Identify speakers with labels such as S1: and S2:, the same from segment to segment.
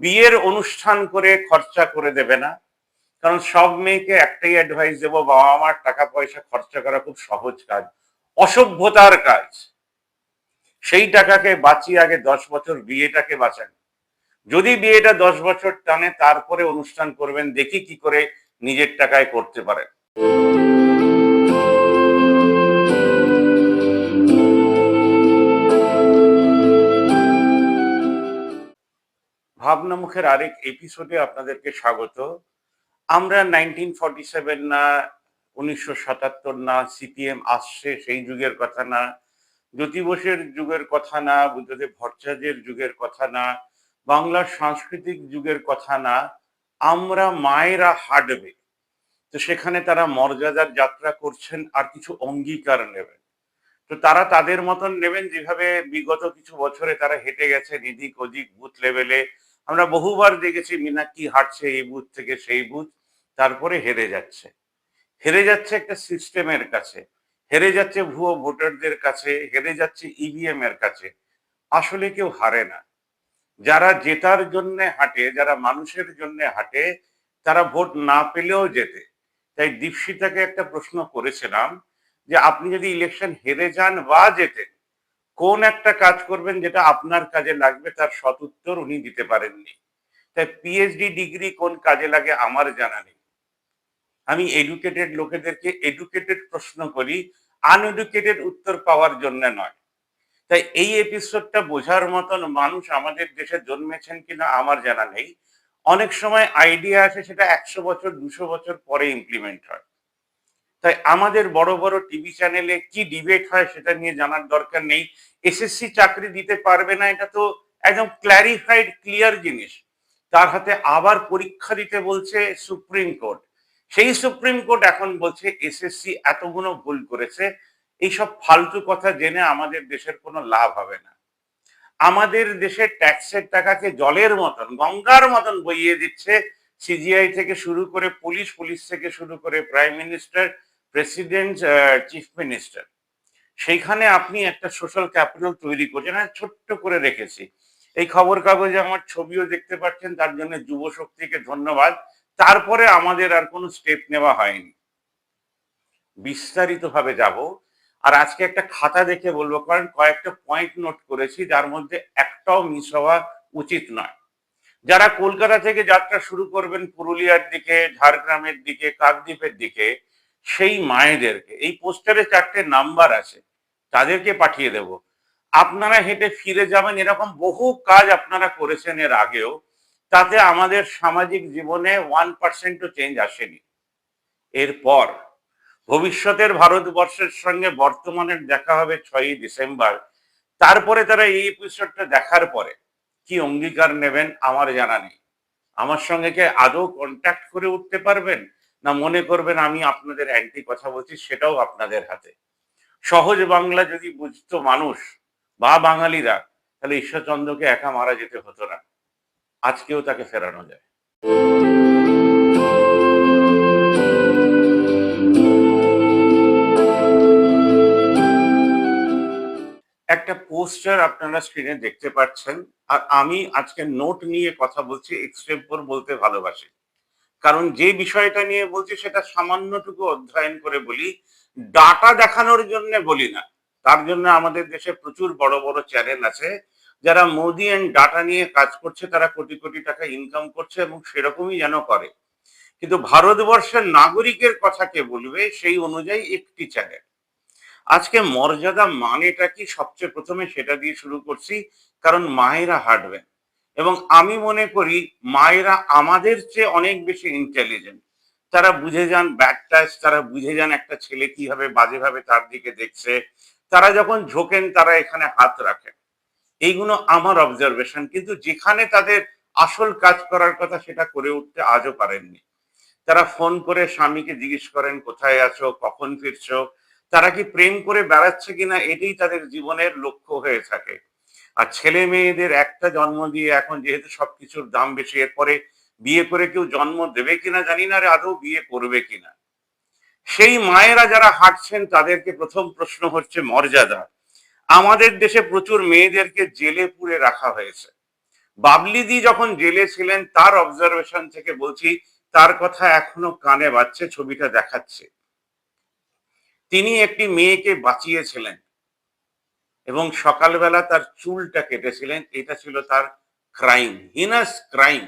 S1: বিয়ের অনুষ্ঠান করে খরচা করে দেবে না। কারণ সব মেয়েকে একটাই অ্যাডভাইস দেবো, বাবা মার টাকা পয়সা খরচা করা খুব সহজ কাজ। অসভ্যতার কাজ। সেই টাকাকে বাঁচিয়ে আগে দশ বছর বিয়েটাকে বাঁচান। যদি বিয়েটা দশ বছর টানে, তারপরে অনুষ্ঠান করবেন, দেখি কি করে নিজের টাকায় করতে পারেন। ভাবনা মুখের আরেক এপিসোডে আপনাদেরকে স্বাগত। আমরা নাইনটিন সেভেন না, উনিশশো সাতাত্তর না সিপিএম আসছে সেই যুগের কথা না জ্যোতি বোসের যুগের কথা না, বুদ্ধদেব ভট্টাচার্যের যুগের কথা না, বাংলার সাংস্কৃতিক যুগের কথা না, আমরা মায়েরা হাঁটবে। তো সেখানে তারা মর্যাদার যাত্রা করছেন আর কিছু অঙ্গীকার নেবেন। তো তারা তাদের মতন নেবেন যেভাবে বিগত কিছু বছরে তারা হেঁটে গেছে এদিক ওদিক, বুথ লেভেলে আমরা বহুবার দেখেছি, মিনাক্ষী হাঁটছে এই বুথ থেকে সেই বুথ, তারপরে হেরে যাচ্ছে। হেরে যাচ্ছে একটা সিস্টেমের কাছে, হেরে যাচ্ছে ভুয়ো ভোটারদের কাছে, হেরে যাচ্ছে ইভিএম এর কাছে। আসলে কেউ হারে না। যারা জেতার জন্য হাঁটে, যারা মানুষের জন্য হাঁটে, তারা ভোট না পেলেও যেতে তাই দীপশিতাকে একটা প্রশ্ন করেছিলাম যে, আপনি যদি ইলেকশন হেরে যান বা জেতেন কোন একটা কাজ করবেন যেটা আপনার কাজে লাগবে, তার সতুত্তর উনি দিতে পারেননি। তাই পিএইচডি ডিগ্রি কোন কাজে লাগে আমার জানা নেই। আমি এডুকেটেড লোকেদেরকে এডুকেটেড প্রশ্ন করি আনএডুকেটেড উত্তর পাওয়ার জন্য নয়। তাই এই এপিসোডটা বোঝার মতন মানুষ আমাদের দেশে জন্মেছেন কিনা আমার জানা নেই। অনেক সময় আইডিয়া আসে সেটা একশো বছর, দুশো বছর পরে ইমপ্লিমেন্ট হয়। তাই আমাদের বড় বড় টিভি চ্যানেলে কি ডিবেট হয় সেটা নিয়ে জানার দরকার নেই। এসএসসি চাকরি দিতে পারবে না, এটা তো একদম ক্ল্যারিফাইড ক্লিয়ার জিনিস। তার হাতে আবার পরীক্ষা দিতে বলছে সুপ্রিম কোর্ট সেই সুপ্রিম কোর্ট এখন বলছে এসএসসি এতগুলো ভুল করেছে, এইসব ফালতু কথা জেনে আমাদের দেশের কোনো লাভ হবে না। আমাদের দেশে ট্যাক্সের টাকাকে জলের মতন, গঙ্গার মতন বইয়ে দিচ্ছে। সিজিআই থেকে শুরু করে পুলিশ পুলিশ থেকে শুরু করে prime minister president chief minister সেইখানে আপনি একটা সোশ্যাল ক্যাপিটাল তৈরি করছেন হ্যাঁ ছোট্ট করে রেখেছি। এই খবর কাগজে আমার ছবিও দেখতে পাচ্ছেন, তার জন্য যুব শক্তিকে ধন্যবাদ। তারপরে আমাদের আর কোনো স্টেপ নেওয়া হয়নি। বিস্তারিত ভাবে যাব। আর আজকে একটা খাতা দেখে বলব, কারণ কয়েকটা পয়েন্ট নোট করেছি, যার মধ্যে একটাও মিস হওয়া উচিত নয়। যারা কলকাতা থেকে যাত্রা শুরু করবেন, পুরুলিয়ার দিকে, ঝাড়গ্রামের দিকে, কাকদ্বীপের দিকে সেই মায়েদেরকে, এই পোস্টারে চারটে নাম্বার আছে, তাদেরকে পাঠিয়ে দেব। আপনারা হেঁটে ফিরে যাবেন, এরকম বহু কাজ আপনারা করেছেন এর আগেও, তাতে আমাদের সামাজিক জীবনে ওয়ান পার্সেন্টও চেঞ্জ আসেনি। এরপর, ভবিষ্যতের ভারতবর্ষের সঙ্গে বর্তমানের দেখা হবে ছয়ই ডিসেম্বর, তারপরে তারা এই এপিসোডটা দেখার পরে কি অঙ্গীকার নেবেন আমার জানা নেই। আমার সঙ্গে কে আদৌ কন্ট্যাক্ট করে উঠতে পারবেন? না, মনে করবেন আমি আপনাদের অ্যান্টি কথা বলছি, সেটাও আপনাদের হাতে। সহজ বাংলা যদি বুঝতো মানুষ বা বাঙালিরা, তাহলে ঈশ্বরচন্দ্রকে একা মারা যেতে হতো না। আজকেও তাকে ফেরানো যায়। একটা পোস্টার আপনারা স্ক্রিনে দেখতে পাচ্ছেন, আর আমি আজকে নোট নিয়ে কথা বলছি এক্সটেম্পোর বলতে ভালোবাসি। কারণ যে বিষয়টা নিয়ে বলছি সেটা সামান্যটুকু অধ্যয়ন করে বলি, ডাটা দেখানোর জন্য বলি না। তার জন্য আমাদের দেশে প্রচুর বড় বড় চ্যানেল আছে, যারা মোদি অ্যান্ড ডাটা নিয়ে কাজ করছে, তারা কোটি কোটি টাকা ইনকাম করছে এবং সেরকমই যেন করে। কিন্তু ভারতবর্ষের নাগরিকের কথা কে বলবে, সেই অনুযায়ী একটি চ্যানেল। আজকে মর্যাদা মানেটা কি সবচেয়ে প্রথমে সেটা দিয়ে শুরু করছি, কারণ মায়েরা হাঁটবেন। এবং আমি মনে করি মায়েরা আমাদের চেয়ে অনেক বেশি ইন্টেলিজেন্ট তারা বুঝে যান ব্যাড তারা বুঝে যান একটা ছেলে কীভাবে বাজেভাবে তার দিকে দেখছে। তারা যখন ঝোঁকেন, তারা এখানে হাত রাখেন। এইগুলো আমার অবজারভেশন কিন্তু যেখানে তাদের আসল কাজ করার কথা সেটা করে উঠতে আজও পারেননি। তারা ফোন করে স্বামীকে জিজ্ঞেস করেন, কোথায় আছো? কখন ফিরছো? তারা কি প্রেম করে বেড়াচ্ছে কিনা? এটাই তাদের জীবনের লক্ষ্য হয়ে থাকে। আর ছেলে মেয়েদের একটা জন্ম দিয়ে এখন যেহেতু সবকিছুর দাম বেশি, এরপরে বিয়ে করে কেউ জন্ম দেবে কিনা জানি না রে আদৌ বিয়ে করবে কিনা। সেই মায়েরা যারা হাঁটছেন তাদেরকে প্রথম প্রশ্ন হচ্ছে মর্যাদা। আমাদের দেশে প্রচুর মেয়েদেরকে জেলে পুরে রাখা হয়েছে। বাবলিদি যখন জেলে ছিলেন, তার অবজারভেশন থেকে বলছি, তার কথা এখনও কানে বাজছে, ছবিটা দেখাচ্ছে। তিনি একটি মেয়েকে বাঁচিয়েছিলেন। এবং সকালবেলা তার চুলটা কেটেছিলেন, এটা ছিল তার ক্রাইম হিনাস ক্রাইম।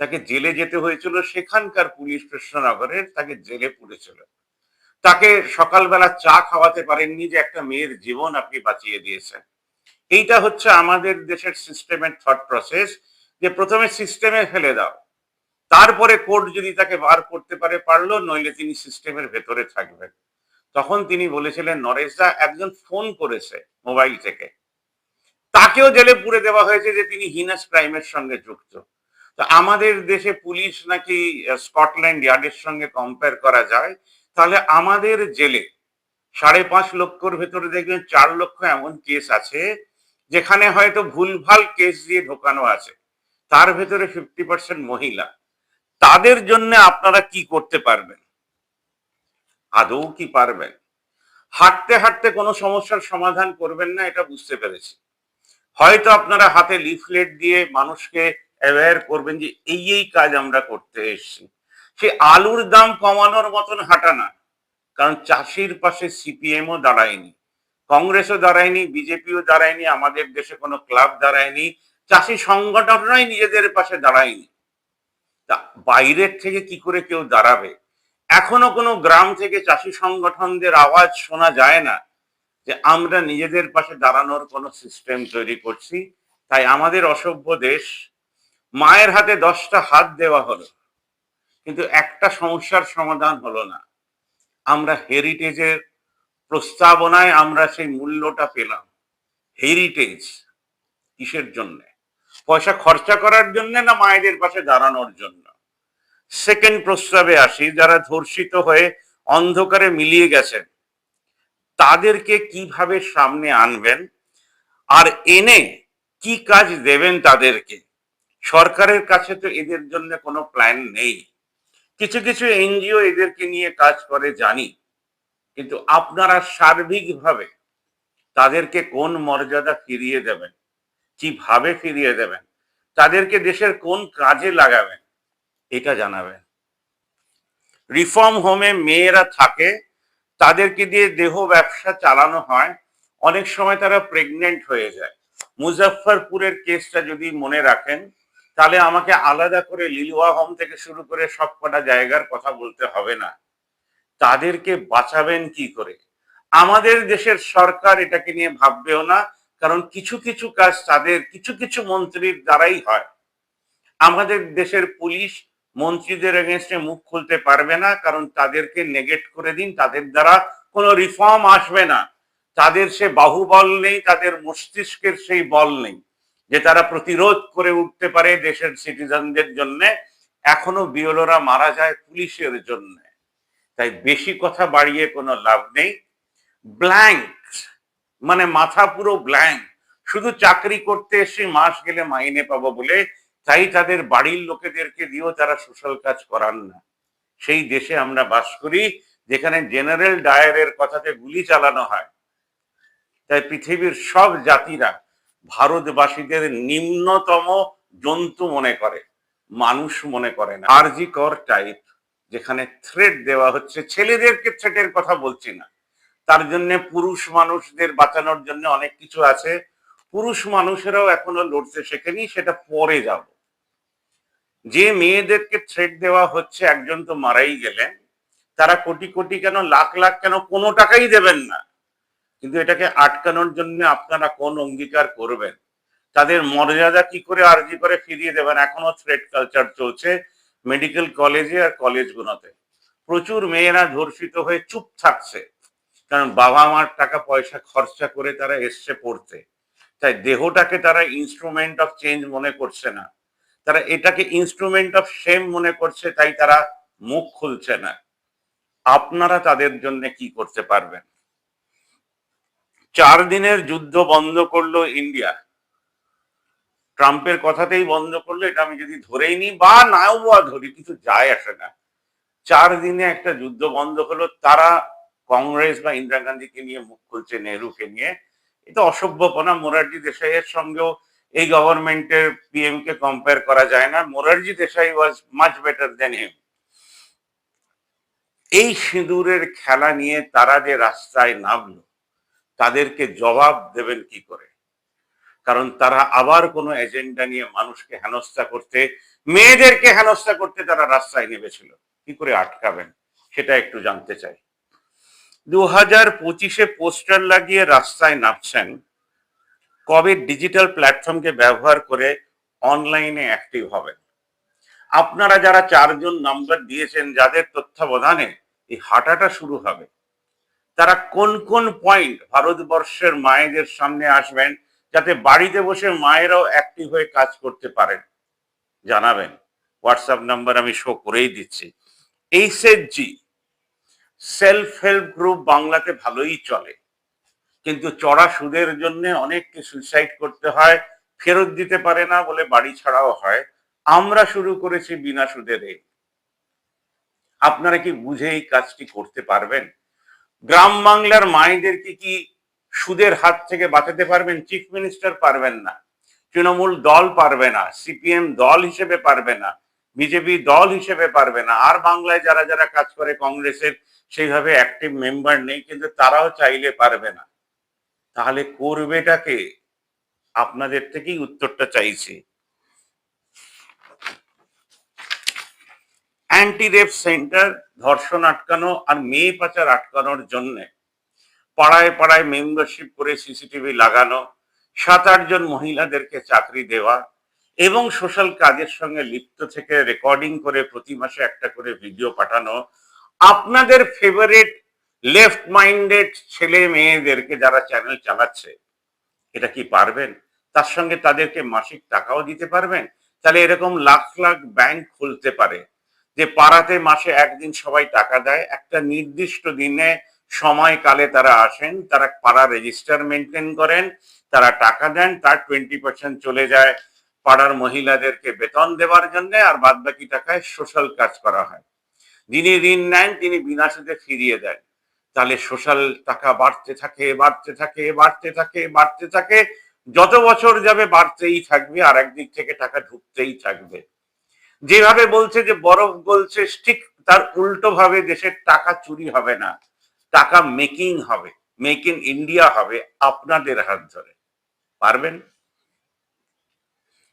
S1: তাকে জেলে যেতে হয়েছিল, সেখানকার পুলিশ কৃষ্ণনগরের তাকে জেলে পুড়েছিল তাকে সকালবেলা চা খাওয়াতে পারেননি যে একটা মেয়ের জীবন আপনি বাঁচিয়ে দিয়েছেন। এইটা হচ্ছে আমাদের দেশের সিস্টেমের থট প্রসেস যে প্রথমে সিস্টেমে ফেলে দাও। তারপরে কোর্ট যদি তাকে বার করতে পারে, পারল, নইলে তিনি সিস্টেমের ভেতরে থাকবেন। তখন তিনি বলেছিলেন নরেশ দা একজন ফোন করেছে। মোবাইল থেকে। তাকেও জেলে পুরে দেওয়া হয়েছে যে তিনি হিনাস ক্রাইমের সঙ্গে যুক্ত। তো আমাদের দেশে পুলিশ নাকি স্কটল্যান্ড ইয়ার্ডের সঙ্গে কম্পেয়ার করা যায়, তাহলে আমাদের জেলে সাড়ে পাঁচ লক্ষর ভেতরে দেখবেন চার লক্ষ এমন কেস আছে, যেখানে হয়তো ভুলভাল কেস দিয়ে ঢোকানো আছে। তার ভেতরে ফিফটি পার্সেন্ট মহিলা। তাদের জন্য আপনারা কি করতে পারবেন? আদৌ কি পারবেন? হাঁটতে হাঁটতে কোনো সমস্যার সমাধান করবেন না, এটা বুঝতে পেরেছি। হয়তো আপনারা হাতে লিফলেট দিয়ে মানুষকে অ্যাওয়্যার করবেন যে এই এই কাজ আমরা করতে এসেছি। সে আলুর দাম কমানোর মতন হাঁটা না, কারণ চাষির পাশে সিপিএমও দাঁড়ায়নি, কংগ্রেসও দাঁড়ায়নি বিজেপিও দাঁড়ায়নি, আমাদের দেশে কোনো ক্লাব দাঁড়ায়নি, চাষি সংগঠনরাই নিজেদের পাশে দাঁড়ায়নি। তা বাইরের থেকে কি করে কেউ দাঁড়াবে? এখনও কোনো গ্রাম থেকে চাষি সংগঠনদের আওয়াজ শোনা যায় না যে আমরা নিজেদের পাশে দাঁড়ানোর কোনো সিস্টেম তৈরি করছি। তাই আমাদের অসভ্য দেশ মায়ের হাতে দশটা হাত দেওয়া হলো। কিন্তু একটা সমস্যার সমাধান হলো না। আমরা হেরিটেজের প্রস্তাবনায় আমরা সেই মূল্যটা পেলাম। হেরিটেজ কিসের জন্য? পয়সা খরচা করার জন্য না মায়েদের পাশে দাঁড়ানোর জন্য? সেকেন্ড প্রস্তাবে আসি, যারা ধর্ষিত হয়ে অন্ধকারে মিলিয়ে গেছেন, তাদেরকে কীভাবে সামনে আনবেন? আর এনে কি কাজ দেবেন তাদেরকে? সরকারের কাছে তো এদের জন্য কোনো প্ল্যান নেই। কিছু কিছু এনজিও এদেরকে নিয়ে কাজ করে, জানি। কিন্তু আপনারা সার্বিকভাবে তাদেরকে কোন মর্যাদা ফিরিয়ে দেবেন? কীভাবে ফিরিয়ে দেবেন? তাদেরকে দেশের কোন কাজে লাগাবেন? এটা জানাবেন রিফর্ম হোমে মেয়েরা থাকে, তাদেরকে দিয়ে দেহ ব্যবসা চালানো হয়, অনেক সময় তারা প্রেগনেন্ট হয়ে যায়। মুজাফফরপুরের কেসটা যদি মনে রাখেন, তাহলে আমাকে আলাদা করে লিলুয়া হোম থেকে শুরু করে সবকটা জায়গার কথা বলতে হবে না। তাদেরকে বাঁচাবেন কি করে? আমাদের দেশের সরকার এটাকে নিয়ে ভাববেও না, কারণ কিছু কিছু কাজ তাদের, কিছু কিছু মন্ত্রীর দ্বারাই হয়। আমাদের দেশের পুলিশ মন্ত্রীদের এগেনস্টে মুখ খুলতে পারবে না, কারণ তাদেরকে নেগেট করে দিন, তাদের দ্বারা কোনো রিফর্ম আসবে না। তাদের সে বাহুবল নেই, তাদের মস্তিষ্কের সেই বল নেই, যে তারা প্রতিরোধ করে উঠতে পারে দেশের সিটিজেনদের জন্য। এখনও বিয়লোরা মারা যায় পুলিশের জন্য। তাই বেশি কথা বাড়িয়ে কোনো লাভ নেই। ব্ল্যাঙ্ক মানে মাথা পুরো ব্ল্যাঙ্ক শুধু চাকরি করতে এসে মাস গেলে মাইনে পাবো বলে তাই তাদের বাড়ির লোকেদেরকে দিয়েও তারা সোশ্যাল কাজ করান না। সেই দেশে আমরা বাস করি, যেখানে জেনারেল ডায়ারের কথাতে গুলি চালানো হয়। তাই পৃথিবীর সব জাতিরা ভারতবাসীদের নিম্নতম জন্তু মনে করে, মানুষ মনে করে না। আরজি কর টাইপ, যেখানে থ্রেড দেওয়া হচ্ছে, ছেলেদেরকে থ্রেটের কথা বলছি না। তার জন্য পুরুষ মানুষদের বাঁচানোর জন্য অনেক কিছু আছে। পুরুষ মানুষেরাও এখনও লড়তে শেখেনি, সেটা পরে যাব। যে মেয়েদেরকে থ্রেড দেওয়া হচ্ছে, একজন তো মারাই গেলেন। তারা কোটি কোটি কেন, লাখ লাখ কেন, কোনো টাকাই দেবেন না। কিন্তু এটাকে আটকানোর জন্য আপনারা কোন অঙ্গীকার করবেন? তাদের মর্যাদা কি করে আর্জি করে ফিরিয়ে দেবেন? এখনও থ্রেড কালচার চলছে মেডিকেল কলেজে আর কলেজগুলোতে প্রচুর মেয়েরা ধর্ষিত হয়ে চুপ থাকছে। কারণ বাবা মার টাকা পয়সা খরচা করে তারা এসছে পড়তে। তাই দেহটাকে তারা ইনস্ট্রুমেন্ট অফ চেঞ্জ মনে করছে না। তারা এটাকে ইনস্ট্রুমেন্ট অফ সেম মনে করছে, তাই তারা মুখ খুলছে না। আপনারা তাদের জন্য কি করতে পারবেন? চার দিনের যুদ্ধ বন্ধ করল ইন্ডিয়া। ট্রাম্পের কথাতেই বন্ধ করল, এটা আমি যদি ধরেই নিই, বা নাও বা ধরি, কিছু যায় আসে না। চার দিনে একটা যুদ্ধ বন্ধ হলো, তারা কংগ্রেস বা ইন্দিরা গান্ধীকে নিয়ে মুখ খুলছে, নেহরুকে নিয়ে। এটা অসভ্যপনা, মোরারজি দেশাইয়ের সঙ্গেও এই গভর্নমেন্টের পিএম কে কম্পেয়ার করা যায় না। Morarji Desai was much better than him এই সিঁদুরের খেলা নিয়ে তারা যে রাস্তায় নামলো, তাদেরকে জবাব দেবেন কি করে? কারণ তারা আবার কোনো এজেন্ডা নিয়ে মানুষকে হেনস্থা করতে, মেয়েদেরকে হেনস্থা করতে তারা রাস্তায় নেমেছিল। কি করে আটকাবেন? সেটা একটু জানতে চাই। দু হাজার পঁচিশে পোস্টার লাগিয়ে রাস্তায় নামছেন কবে ডিজিটাল প্ল্যাটফর্মকে ব্যবহার করে অনলাইনে অ্যাক্টিভ হবেন আপনারা যারা চারজন নাম্বার দিয়েছেন, যাদের তত্ত্বাবধানে এই হাঁটাটা শুরু হবে, তারা কোন কোন পয়েন্ট ভারতবর্ষের মায়েদের সামনে আসবেন, যাতে বাড়িতে বসে মায়েরাও অ্যাক্টিভ হয়ে কাজ করতে পারেন? জানাবেন। হোয়াটসঅ্যাপ নাম্বার আমি শো করেই দিচ্ছি। এইচএসজি সেলফ হেল্প গ্রুপ বাংলাতে ভালোই চলে। কিন্তু চড়া সুদের জন্য অনেককে সুইসাইড করতে হয়, ফেরত দিতে পারে না বলে বাড়ি ছাড়াও হয়। আমরা শুরু করেছি বিনা সুদে ঋণ আপনারা কি বুঝে এই কাজটি করতে পারবেন? গ্রাম বাংলার মায়েদেরকে কি সুদের হাত থেকে বাঁচাতে পারবেন? চিফ মিনিস্টার পারবেন না। তৃণমূল দল পারবে না। সিপিএম দল হিসেবে পারবে না। বিজেপি দল হিসেবে পারবে না। আর বাংলায় যারা যারা কাজ করে কংগ্রেসের, সেইভাবে অ্যাক্টিভ মেম্বার নেই, কিন্তু তারাও চাইলে পারবে না। তাহলে করবেটাকে আপনাদের থেকেই উত্তরটা চাইছি। অ্যান্টি রেপ সেন্টার ধর্ষণ আটকানো আর মেয়ে পাচার আটকানোর জন্য পাড়ায় পাড়ায় মেম্বারশিপ করে সিসিটিভি লাগানো, সাত আটজন মহিলাদেরকে চাকরি দেওয়া এবং সোশ্যাল কাজের সঙ্গে লিপ্ত থেকে রেকর্ডিং করে প্রতি মাসে একটা করে ভিডিও পাঠানো, আপনাদের ফেভারিট লেফট মাইন্ডেড ছেলে মেয়েদেরকে যারা চ্যানেল চালাচ্ছে, এটা কি পারবেন? তার সঙ্গে তাদেরকে মাসিক টাকাও দিতে পারবেন? তাহলে এরকম লাখ লাখ ব্যাংক খুলতে পারে, যে পাড়াতে মাসে একদিন সবাই টাকা দেয়, একটা নির্দিষ্ট দিনে সময়কালে তারা আসেন, তারা পাড়া রেজিস্টার মেনটেন করেন, তারা টাকা দেন, তার টোয়েন্টি পার্সেন্ট চলে যায় পাড়ার মহিলাদেরকে বেতন দেওয়ার জন্য, আর বাদ বাকি টাকায় সোশ্যাল কাজ করা হয়। যিনি ঋণ নেন, তিনি বিনা সুদে ফিরিয়ে দেন। তাহলে সোশ্যাল টাকা বাড়তে থাকে বাড়তে থাকে বাড়তে থাকে বাড়তে থাকে। যত বছর যাবে বাড়তেই থাকবে আর একদিক থেকে টাকা ঢুকতেই থাকবে। যেভাবে বলছে যে বরফ গলছে, ঠিক তার উল্টো ভাবে দেশের টাকা চুরি হবে না। টাকা মেকিং হবে, মেক ইন ইন্ডিয়া হবে আপনাদের হাত ধরে। পারবেন?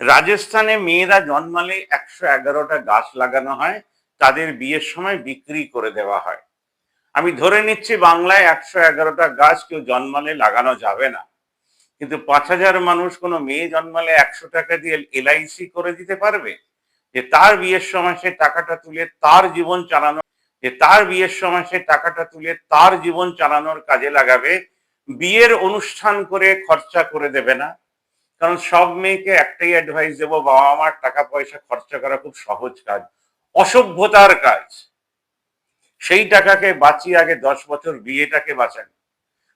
S1: রাজস্থানে মেয়েরা জন্মালে একশো এগারোটা গাছ লাগানো হয়, তাদের বিয়ের সময় বিক্রি করে দেওয়া হয়। আমি ধরে নিচ্ছি বাংলায় একশো এগারোটা গাছ কেউ জন্মালে লাগানো যাবে না। কিন্তু পাঁচ হাজার মানুষ কোনো মেয়ে জন্মালে একশো টাকা দিয়ে এলআইসি করে দিতে পারবে? যে তার বিয়ের সময় সে টাকাটা তুলে তার জীবন চালানো, যে তার বিয়ের সময় সে টাকাটা তুলে তার জীবন চালানোর কাজে লাগাবে, বিয়ের অনুষ্ঠান করে খরচা করে দেবে না। কারণ সব মেয়েকে একটাই অ্যাডভাইস দেবো বাবা মার টাকা পয়সা খরচা করা খুব সহজ কাজ, অসভ্যতার কাজ। সেই টাকাকে বাঁচিয়ে আগে দশ বছর বিয়েটাকে বাঁচান।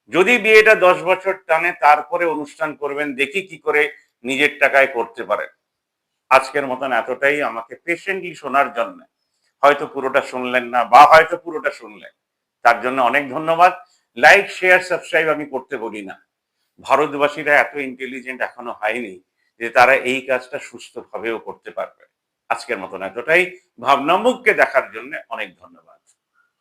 S1: যদি বিয়েটা দশ বছর টানে, তারপরে অনুষ্ঠান করবেন, দেখি কি করে নিজের টাকায় করতে পারেন। আজকের মতন এতটাই। আমাকে পেশেন্টলি শোনার জন্য। হয়তো পুরোটা শুনলেন না, বা হয়তো পুরোটা শুনলেন। তার জন্য অনেক ধন্যবাদ। লাইক শেয়ার সাবস্ক্রাইব আমি করতে বলি না। ভারতবাসীরা এত ইন্টেলিজেন্ট এখনও হয়নি যে তারা এই কাজটা সুস্থভাবেও করতে পারবে। আজকের মতন এতটাই। ভাবনামুখকে দেখার জন্য অনেক ধন্যবাদ।